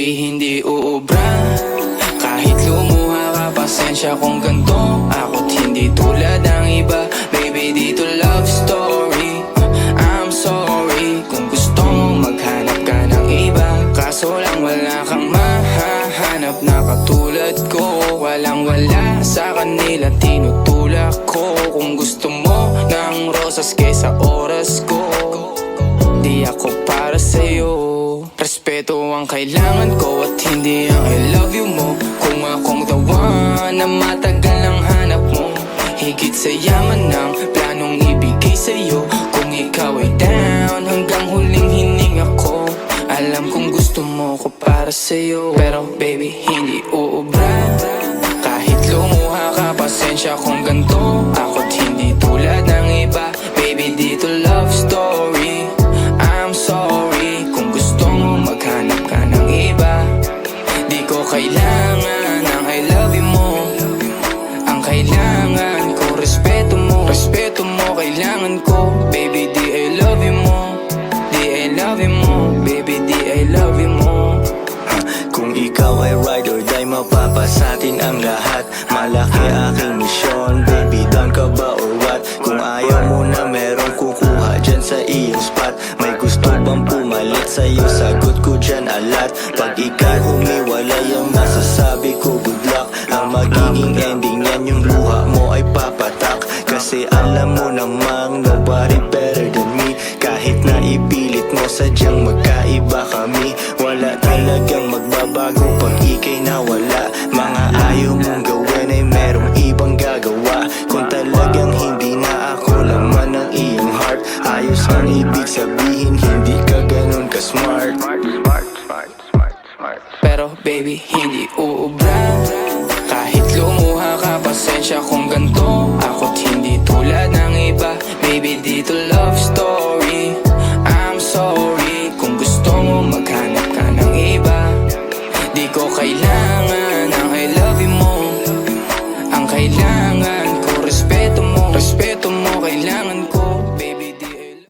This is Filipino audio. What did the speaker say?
Baby, hindi uubra. Kahit lumuha ka, pasensya kung ganto. Ako't hindi tulad ng iba. Baby, dito love story. I'm sorry Kung gusto mo maghanap ka ng iba. Kaso lang wala kang mahahanap na katulad ko. Walang wala sa kanila tinutulak ko. Kung gusto mo ng rosas kaysa oras ko ang kailangan ko At hindi ang I love you mo. Kung akong the one Na matagal ang hanap mo Higit sa yaman ng Planong ibigay sa'yo. Kung ikaw ay down Hanggang huling hininga ko Alam kong gusto mo ko para sa'yo Pero baby hindi uubra Kahit lumuha ka Pasensya kung ganto kailangan ang I love you mo. Ang kailangan ko respeto mo Respeto mo kailangan ko. Baby di I love you mo Di I love you mo. Baby di I love you mo. Kung ikaw ay ikaw humiwalay ang masasabi ko good luck. Ang magiging ending yan yung luha mo ay papatak. Kasi alam mo namang nobody better than me. Kahit na ipilit mo sadyang magkaiba kami. Wala talagang magbabago pag ikay nawala Mga ayaw mong gawin ay merong ibang gagawa. Kung talagang hindi na ako laman ng iyong heart Ayos ang ibig sabihin Pero baby, hindi uubra Kahit lumuha ka, pasensya kung ganto Ako't hindi tulad ng iba. Baby, dito love story. I'm sorry Kung gusto mo, maghanap ka ng iba. Di ko kailangan ang I love you mo. Ang kailangan ko, respeto mo. Respeto mo, kailangan